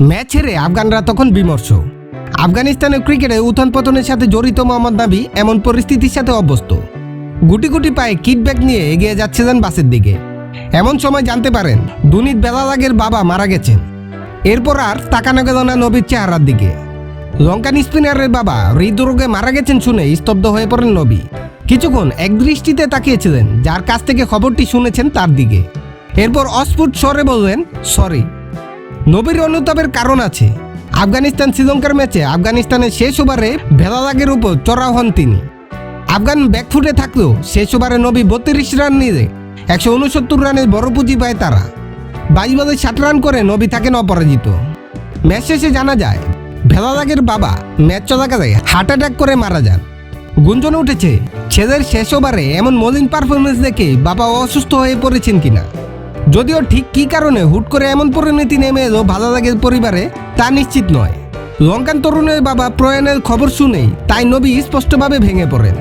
Match হেরে আফগানরা তখন বিমর্ষ। আফগানিস্তানের ক্রিকেটে উত্থান পতনের সাথে জড়িত মোহাম্মদ নাবি এমন পরিস্থিতির সাথে অভ্যস্ত। গুটি গুটি পায়ে কিকব্যাক নিয়ে এগিয়ে যাচ্ছিলেন বাসের দিকে। এমন সময় জানতে পারেন, দুনিত বেলালাগের বাবা মারা গেছেন। এরপর আর তাকানো গেল না নবীর চেহারার দিকে। লঙ্কান স্পিনারের বাবা হৃদরোগে মারা গেছেন শুনে স্তব্ধ হয়ে পড়েন নবী। কিছুক্ষণ একদৃষ্টিতে তাকিয়েছিলেন, যার কাছ থেকে খবরটি শুনেছেন তার দিকে। এরপর অস্ফুট স্বরে বললেন, সরি। নবীর অনুতাপের কারণ আছে। আফগানিস্তান শ্রীলঙ্কার ম্যাচে আফগানিস্তানের শেষ ওভারে ভেলাদাগের উপর চড়াও হন তিনি। আফগান ব্যাকফুটে থাকলেও শেষ ওভারে নবী বত্রিশ রান নিয়ে একশো উনসত্তর রানের বড় পুঁজি পায় তারা। বাইশ বলে ষাট রান করে নবী থাকেন অপরাজিত। ম্যাচ শেষে জানা যায় ভেলাদাগের বাবা ম্যাচ চলাকালে হার্ট অ্যাটাক করে মারা যান। গুঞ্জন উঠেছে, ছেলের শেষ ওভারে এমন মলিন পারফরমেন্স দেখে বাবা অসুস্থ হয়ে পড়েছেন কিনা। যদিও ঠিক কী কারণে হুট করে এমন পরিণতি নেমে এলো লাগে পরিবারে, তা নিশ্চিত নয়। লঙ্কান তরুণের বাবা প্রয়াণের খবর শুনেই তাই নবী স্পষ্টভাবে ভেঙে পড়েন।